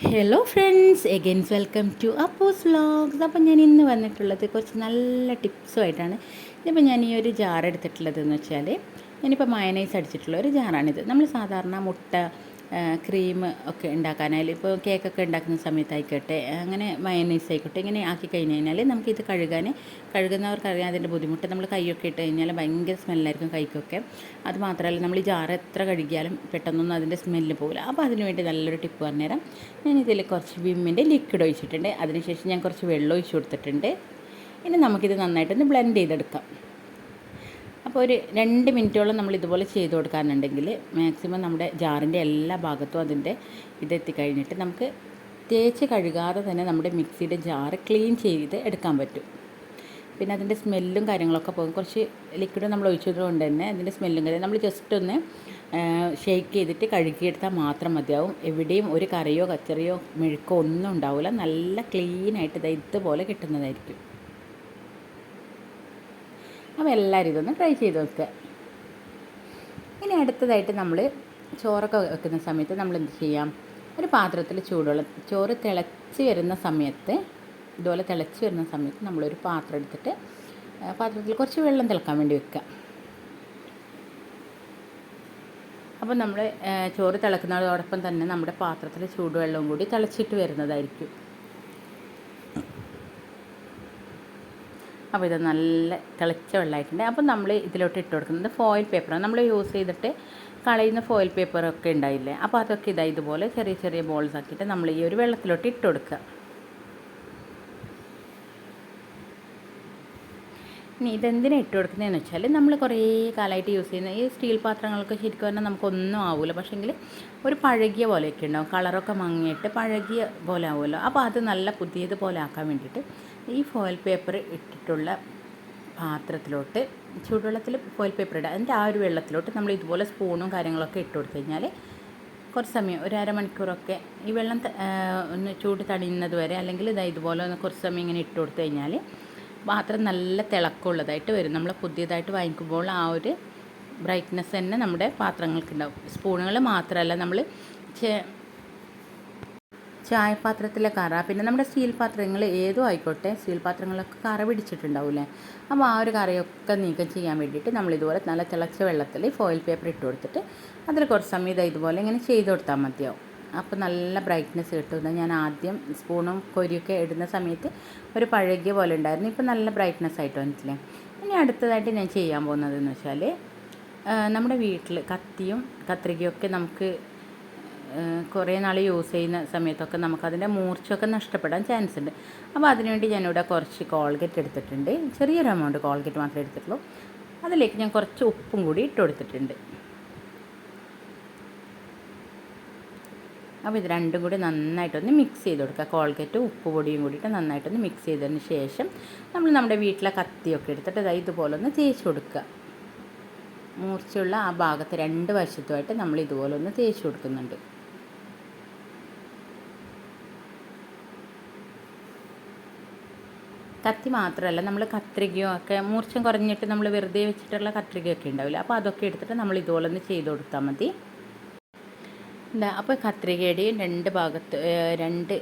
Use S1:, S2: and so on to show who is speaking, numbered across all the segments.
S1: Hello friends again welcome to അപ്പോസ് vlogs അപ്പോൾ ഞാൻ ഇന്ന് വന്നിട്ടുള്ളത് കുറച്ച് നല്ല ടിപ്സുമായിട്ടാണ് ഇതിപ്പോൾ ഞാൻ ഈ ഒരു ജാർ എടുത്തിട്ടുള്ളത് എന്ന് വെച്ചാൽ ഞാനിപ്പോൾ മയനൈസ് അടിച്ചിട്ടുള്ള ഒരു ജാറാണിത് നമ്മൾ സാധാരണ മുട്ട ക്രീം ഒക്കെ ഉണ്ടാക്കാനായാലും ഇപ്പോൾ കേക്കൊക്കെ ഉണ്ടാക്കുന്ന സമയത്തായിക്കോട്ടെ അങ്ങനെ മയനീസ് ആയിക്കോട്ടെ ഇങ്ങനെ ആക്കി കഴിഞ്ഞ് കഴിഞ്ഞാൽ നമുക്കിത് കഴുകാൻ കഴുകുന്നവർക്കറിയാം അതിന്റെ ബുദ്ധിമുട്ട്. നമ്മൾ കൈയൊക്കെ ഇട്ട് കഴിഞ്ഞാൽ ഭയങ്കര സ്മെല്ലായിരിക്കും കൈക്കൊക്കെ. അത് മാത്രമല്ല നമ്മൾ ഈ ജാർ എത്ര കഴുകിയാലും പെട്ടെന്നൊന്നും അതിന്റെ സ്മെല്ല് പോകില്ല അപ്പോൾ അതിന് വേണ്ടി നല്ലൊരു ടിപ്പ് പറഞ്ഞുതരാം. ഞാനിതിൽ കുറച്ച് വിമ്മിന്റെ ലിക്വിഡ് ഒഴിച്ചിട്ടുണ്ട്. അതിനുശേഷം ഞാൻ കുറച്ച് വെള്ളം ഒഴിച്ചു കൊടുത്തിട്ടുണ്ട്. ഇനി നമുക്കിത് നന്നായിട്ടൊന്ന് ബ്ലെൻഡ് ചെയ്തെടുക്കാം. അപ്പോൾ ഒരു രണ്ട് മിനിറ്റോളം നമ്മൾ ഇതുപോലെ ചെയ്ത് കൊടുക്കാനുണ്ടെങ്കിൽ മാക്സിമം നമ്മുടെ ജാറിന്റെ എല്ലാ ഭാഗത്തും അതിന്റെ ഇതെത്തിക്കഴിഞ്ഞിട്ട് നമുക്ക് തേച്ച് കഴുകാതെ തന്നെ നമ്മുടെ മിക്സിയുടെ ജാറ് ക്ലീൻ ചെയ്ത് എടുക്കാൻ പറ്റും. പിന്നെ അതിന്റെ സ്മെല്ലും കാര്യങ്ങളൊക്കെ പോകും. കുറച്ച് ലിക്വിഡ് നമ്മൾ ഒഴിച്ചതുകൊണ്ട് തന്നെ അതിന്റെ സ്മെല്ലും കാര്യം നമ്മൾ ജസ്റ്റ് ഒന്ന് ഷെയ്ക്ക് ചെയ്തിട്ട് കഴുകിയെടുത്താൽ മാത്രം മതിയാവും. എവിടെയും ഒരു കറിയോ കച്ചറിയോ മെഴുക്കോ ഒന്നും ഉണ്ടാവില്ല. നല്ല ക്ലീനായിട്ട് ഇത് ഇതുപോലെ കിട്ടുന്നതായിരിക്കും. അപ്പോൾ എല്ലാവരും ഇതൊന്ന് ട്രൈ ചെയ്ത് നോക്കുക. ഇനി അടുത്തതായിട്ട് നമ്മൾ ചോറൊക്കെ വെക്കുന്ന സമയത്ത് നമ്മൾ എന്ത് ചെയ്യാം? ഒരു പാത്രത്തിൽ ചൂടുവെള്ളം ചോറ് തിളച്ച് വരുന്ന സമയത്ത് ഇതുപോലെ തിളച്ച് വരുന്ന സമയത്ത് നമ്മളൊരു പാത്രം എടുത്തിട്ട് പാത്രത്തിൽ കുറച്ച് വെള്ളം തിളക്കാൻ വേണ്ടി വെക്കുക. അപ്പോൾ നമ്മൾ ചോറ് തിളക്കുന്നതോടൊപ്പം തന്നെ നമ്മുടെ പാത്രത്തിൽ ചൂടുവെള്ളവും കൂടി തിളച്ചിട്ട് വരുന്നതായിരിക്കും. അപ്പോൾ ഇത് നല്ല തിളച്ച വെള്ളമായിട്ടുണ്ട്. അപ്പോൾ നമ്മൾ ഇതിലോട്ട് ഇട്ട് കൊടുക്കുന്നത് ഫോയിൽ പേപ്പറാണ് നമ്മൾ യൂസ് ചെയ്തിട്ട് കളയുന്ന ഫോയിൽ പേപ്പറൊക്കെ ഉണ്ടായില്ലേ? അപ്പോൾ അതൊക്കെ ഇതാ ഇതുപോലെ ചെറിയ ചെറിയ ബോൾസ് ആക്കിയിട്ട് നമ്മൾ ഈ ഒരു വെള്ളത്തിലോട്ട് ഇട്ട് കൊടുക്കുക. ഇനി ഇതെന്തിനാണ് ഇട്ട് കൊടുക്കുന്നതെന്ന് വെച്ചാൽ നമ്മൾ കുറേ കാലമായിട്ട് യൂസ് ചെയ്യുന്ന ഈ സ്റ്റീൽ പാത്രങ്ങൾക്ക് ശരിക്കും പറഞ്ഞാൽ നമുക്കൊന്നും ആവില്ല പക്ഷേങ്കിൽ ഒരു പഴകിയ പോലെയൊക്കെ ഉണ്ടാവും. കളറൊക്കെ മങ്ങിയിട്ട് പഴകിയ പോലെ ആവുമല്ലോ. അപ്പോൾ അത് നല്ല പുതിയത് പോലെ ആക്കാൻ വേണ്ടിയിട്ട് ഈ ഫോയിൽ പേപ്പർ ഇട്ടിട്ടുള്ള പാത്രത്തിലോട്ട് ചൂടുവെള്ളത്തിൽ ഫോയിൽ പേപ്പർ ഇടുക. അതിന്റെ ആ ഒരു വെള്ളത്തിലോട്ട് നമ്മൾ ഇതുപോലെ സ്പൂണും കാര്യങ്ങളൊക്കെ ഇട്ട് കൊടുത്തു കഴിഞ്ഞാൽ കുറച്ച് സമയം ഒരു അരമണിക്കൂറൊക്കെ ഈ വെള്ളം ഒന്ന് ചൂട് തണിയുന്നത് വരെ അല്ലെങ്കിൽ ഇതാ ഇതുപോലെ ഒന്ന് കുറച്ച് സമയം ഇങ്ങനെ ഇട്ട് കൊടുത്തു കഴിഞ്ഞാൽ പാത്രം നല്ല തിളക്കമുള്ളതായിട്ട് വരും. നമ്മൾ പുതിയതായിട്ട് വാങ്ങിക്കുമ്പോൾ ആ ഒരു ബ്രൈറ്റ്നെസ് തന്നെ നമ്മുടെ പാത്രങ്ങൾക്ക് ഉണ്ടാവും സ്പൂണുകൾ മാത്രമല്ല നമ്മൾ ചായപാത്രത്തിലെ കറ പിന്നെ നമ്മുടെ സ്റ്റീൽ പാത്രങ്ങൾ ഏതും ആയിക്കോട്ടെ സ്റ്റീൽ പാത്രങ്ങളൊക്കെ കറ പിടിച്ചിട്ടുണ്ടാവില്ലേ? അപ്പോൾ ആ ഒരു കറയൊക്കെ നീക്കം ചെയ്യാൻ വേണ്ടിയിട്ട് നമ്മൾ ഇതുപോലെ നല്ല തിളച്ച വെള്ളത്തിൽ ഫോയിൽ പേപ്പർ ഇട്ട് കൊടുത്തിട്ട് അതിൽ കുറച്ച് സമയം ഇതുപോലെ ഇങ്ങനെ ചെയ്ത് കൊടുത്താൽ മതിയാവും. അപ്പോൾ നല്ല ബ്രൈറ്റ്നെസ് കിട്ടുന്നത് ഞാൻ ആദ്യം സ്പൂണും കൊരിയൊക്കെ ഇടുന്ന സമയത്ത് ഒരു പഴകിയ പോലെ ഉണ്ടായിരുന്നു. ഇപ്പോൾ നല്ല ബ്രൈറ്റ്നെസ് ആയിട്ട് വന്നിട്ടില്ലേ? ഇനി അടുത്തതായിട്ട് ഞാൻ ചെയ്യാൻ പോകുന്നതെന്ന് വെച്ചാൽ നമ്മുടെ വീട്ടിൽ കത്തിയും കത്രികയൊക്കെ നമുക്ക് കുറേ നാൾ യൂസ് ചെയ്യുന്ന സമയത്തൊക്കെ നമുക്കതിന്റെ മൂർച്ചയൊക്കെ നഷ്ടപ്പെടാൻ ചാൻസ് ഉണ്ട് അപ്പോൾ അതിനുവേണ്ടി ഞാനിവിടെ കുറച്ച് കോൾഗേറ്റ് എടുത്തിട്ടുണ്ട്. ചെറിയൊരു എമൗണ്ട് കോൾഗേറ്റ് മാത്രമേ എടുത്തിട്ടുള്ളൂ. അതിലേക്ക് ഞാൻ കുറച്ച് ഉപ്പും കൂടി ഇട്ട് കൊടുത്തിട്ടുണ്ട്. അപ്പോൾ ഇത് രണ്ടും കൂടി നന്നായിട്ടൊന്ന് മിക്സ് ചെയ്ത് കൊടുക്കുക. കോൾഗേറ്റും ഉപ്പ് പൊടിയും കൂടിയിട്ട് നന്നായിട്ടൊന്ന് മിക്സ് ചെയ്തതിന് ശേഷം നമ്മൾ നമ്മുടെ വീട്ടിലെ കത്തിയൊക്കെ എടുത്തിട്ട് ഇതാ ഇതുപോലെ ഒന്ന് തേച്ച് കൊടുക്കുക. മൂർച്ചയുള്ള ആ ഭാഗത്ത് രണ്ട് വശത്തുമായിട്ട് നമ്മൾ ഇതുപോലെ ഒന്ന് തേച്ച് കൊടുക്കുന്നുണ്ട്. കത്തി മാത്രമല്ല നമ്മൾ കത്രികയോ ഒക്കെ മൂർച്ചം കുറഞ്ഞിട്ട് നമ്മൾ വെറുതെ വെച്ചിട്ടുള്ള കത്രികയൊക്കെ ഉണ്ടാവില്ല? അപ്പോൾ അതൊക്കെ എടുത്തിട്ട് നമ്മൾ ഇതുപോലെ ഒന്ന് ചെയ്ത് കൊടുത്താൽ മതി. എന്താ അപ്പോൾ കത്രികയുടെയും രണ്ട് ഭാഗത്ത് രണ്ട്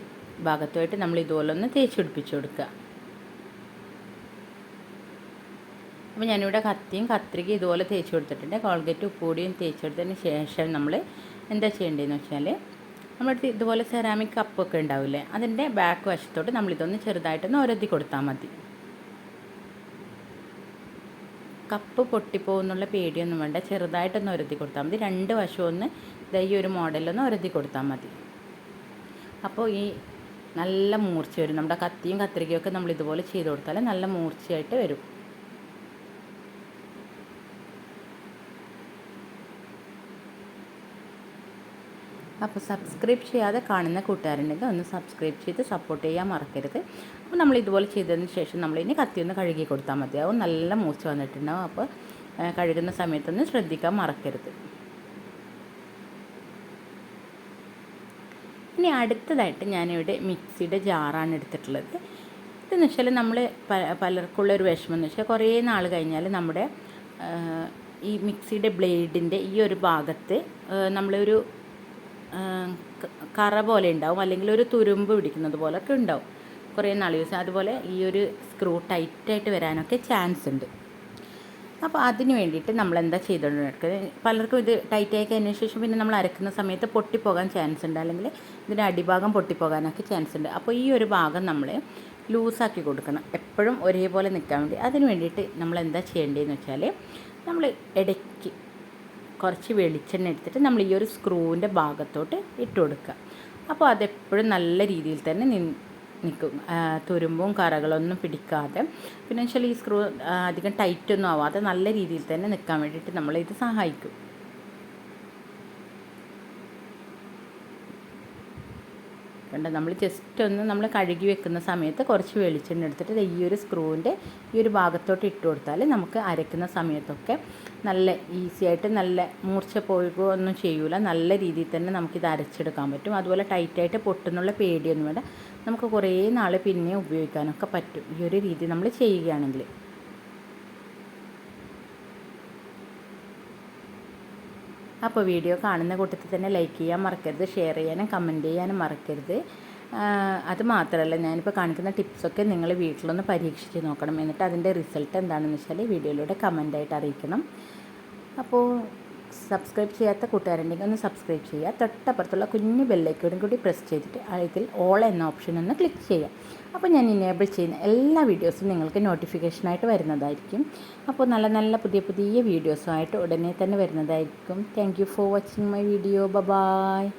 S1: ഭാഗത്തുമായിട്ട് നമ്മൾ ഇതുപോലെ ഒന്ന് തേച്ച് പിടിപ്പിച്ച് കൊടുക്കുക. അപ്പോൾ ഞാനിവിടെ കത്തിയും കത്രിക ഇതുപോലെ തേച്ച് കൊടുത്തിട്ടുണ്ട്. കോൾഗേറ്റ് ഉപ്പുപൊടിയും തേച്ച് കൊടുത്തതിന് ശേഷം നമ്മൾ എന്താ ചെയ്യേണ്ടതെന്ന് വെച്ചാൽ നമ്മളടുത്ത് ഇതുപോലെ സെറാമിക് കപ്പൊക്കെ ഉണ്ടാവില്ലേ? അതിന്റെ ബാക്ക് വശത്തോട്ട് നമ്മളിതൊന്ന് ചെറുതായിട്ടൊന്ന് ഒരതി കൊടുത്താൽ മതി. കപ്പ് പൊട്ടിപ്പോകുന്നുള്ള പേടിയൊന്നും വേണ്ട. ചെറുതായിട്ടൊന്ന് ഒരതി കൊടുത്താൽ മതി. രണ്ട് വശവും ഒന്ന് ഈ ഒരു മോഡലൊന്ന് ഒരതി കൊടുത്താൽ മതി. അപ്പോൾ ഈ നല്ല മൂർച്ച വരും. നമ്മുടെ കത്തിയും കത്രികയൊക്കെ നമ്മൾ ഇതുപോലെ ചെയ്ത് കൊടുത്താൽ നല്ല മൂർച്ചയായിട്ട് വരും. അപ്പോൾ സബ്സ്ക്രൈബ് ചെയ്യാതെ കാണുന്ന കൂട്ടുകാരുണ്ടെങ്കിൽ ഒന്ന് സബ്സ്ക്രൈബ് ചെയ്ത് സപ്പോർട്ട് ചെയ്യാൻ മറക്കരുത്. അപ്പോൾ നമ്മൾ ഇതുപോലെ ചെയ്തതിന് ശേഷം നമ്മൾ ഇനി കത്തി ഒന്ന് കഴുകി കൊടുത്താൽ മതിയാവും നല്ല മൂച്ച് വന്നിട്ടുണ്ടാവും. അപ്പോൾ കഴുകുന്ന സമയത്തൊന്ന് ശ്രദ്ധിക്കാൻ മറക്കരുത്. ഇനി അടുത്തതായിട്ട് ഞാനിവിടെ മിക്സിയുടെ ജാറാണ് എടുത്തിട്ടുള്ളത്. ഇതെന്ന് വെച്ചാൽ നമ്മൾ പലർക്കുള്ള ഒരു വിഷമം എന്ന് വെച്ചാൽ കുറേ നാൾ കഴിഞ്ഞാൽ നമ്മുടെ ഈ മിക്സിയുടെ ബ്ലേഡിന്റെ ഈ ഒരു ഭാഗത്ത് നമ്മളൊരു കറ പോലെ ഉണ്ടാവും. അല്ലെങ്കിൽ ഒരു തുരുമ്പ് പിടിക്കുന്നത് പോലൊക്കെ ഉണ്ടാവും. കുറേ നാൾ യൂസ് അതുപോലെ ഈ ഒരു സ്ക്രൂ ടൈറ്റായിട്ട് വരാനൊക്കെ ചാൻസ് ഉണ്ട്. അപ്പോൾ അതിന് വേണ്ടിയിട്ട് നമ്മൾ എന്താ ചെയ്തുകൊണ്ടിരിക്കുന്നത് പലർക്കും ഇത് ടൈറ്റ് ആയി കഴിഞ്ഞ ശേഷം പിന്നെ നമ്മൾ അരക്കുന്ന സമയത്ത് പൊട്ടിപ്പോകാൻ ചാൻസ് ഉണ്ട്. അല്ലെങ്കിൽ ഇതിന്റെ അടിഭാഗം പൊട്ടിപ്പോകാനൊക്കെ ചാൻസ് ഉണ്ട്. അപ്പോൾ ഈ ഒരു ഭാഗം നമ്മൾ ലൂസാക്കി കൊടുക്കണം. എപ്പോഴും ഒരേപോലെ നിൽക്കാൻ വേണ്ടി. അതിന് വേണ്ടിയിട്ട് നമ്മൾ എന്താ ചെയ്യേണ്ടതെന്ന് വെച്ചാൽ നമ്മൾ ഇടയ്ക്ക് കുറച്ച് വെളിച്ചെണ്ണ എടുത്തിട്ട് നമ്മൾ ഈ ഒരു സ്ക്രൂവിന്റെ ഭാഗത്തോട്ട് ഇട്ട് കൊടുക്കുക. അപ്പോൾ അതെപ്പോഴും നല്ല രീതിയിൽ തന്നെ നി നിൽക്കും. തുരുമ്പും കറകളൊന്നും പിടിക്കാതെ. പിന്നെ വെച്ചാൽ ഈ സ്ക്രൂ അധികം ടൈറ്റൊന്നും ആവാതെ നല്ല രീതിയിൽ തന്നെ നിൽക്കാൻ വേണ്ടിയിട്ട് നമ്മളിത് സഹായിക്കും. കണ്ട? നമ്മൾ ജസ്റ്റ് ഒന്ന് നമ്മൾ കഴുകി വെക്കുന്ന സമയത്ത് കുറച്ച് വെളിച്ചെണ്ണ എടുത്തിട്ട് ഈ ഒരു സ്ക്രൂവിന്റെ ഈ ഒരു ഭാഗത്തോട്ട് ഇട്ട് കൊടുത്താൽ നമുക്ക് അരയ്ക്കുന്ന സമയത്തൊക്കെ നല്ല ഈസി ആയിട്ട് നല്ല മൂർച്ച പോയിക്കോ ഒന്നും ചെയ്യൂല. നല്ല രീതിയിൽ തന്നെ നമുക്കിത് അരച്ചെടുക്കാൻ പറ്റും. അതുപോലെ ടൈറ്റായിട്ട് പൊട്ടുന്നുള്ള പേടിയൊന്നും വേണ്ട. നമുക്ക് കുറേ നാൾ പിന്നെ ഉപയോഗിക്കാനൊക്കെ പറ്റും. ഈ ഒരു രീതി നമ്മൾ ചെയ്യുകയാണെങ്കിൽ. അപ്പോൾ വീഡിയോ കാണുന്ന കൂട്ടത്തിൽ തന്നെ ലൈക്ക് ചെയ്യാൻ മറക്കരുത് ഷെയർ ചെയ്യാനും കമന്റ് ചെയ്യാനും മറക്കരുത്. അത് മാത്രമല്ല ഞാനിപ്പോൾ കാണിക്കുന്ന ടിപ്സൊക്കെ നിങ്ങൾ വീട്ടിലൊന്ന് പരീക്ഷിച്ച് നോക്കണം. എന്നിട്ട് അതിന്റെ റിസൾട്ട് എന്താണെന്ന് വെച്ചാൽ വീഡിയോയിലൂടെ കമന്റായിട്ട് അറിയിക്കണം. അപ്പോൾ സബ്സ്ക്രൈബ് ചെയ്യാത്ത കൂട്ടുകാരുണ്ടെങ്കിൽ ഒന്ന് സബ്സ്ക്രൈബ് ചെയ്യുക. തൊട്ടപ്പുറത്തുള്ള കുഞ്ഞു ബെല്ലൈക്കോടും കൂടി പ്രസ് ചെയ്തിട്ട് അതിൽ ഓൾ എന്ന ഓപ്ഷൻ ഒന്ന് ക്ലിക്ക് ചെയ്യുക. അപ്പോൾ ഞാൻ ഇനേബിൾ ചെയ്യുന്ന എല്ലാ വീഡിയോസും നിങ്ങൾക്ക് നോട്ടിഫിക്കേഷനായിട്ട് വരുന്നതായിരിക്കും. അപ്പോൾ നല്ല നല്ല പുതിയ പുതിയ വീഡിയോസുമായിട്ട് ഉടനെ തന്നെ വരുന്നതായിരിക്കും. Thank for watching my video ബ ബായ്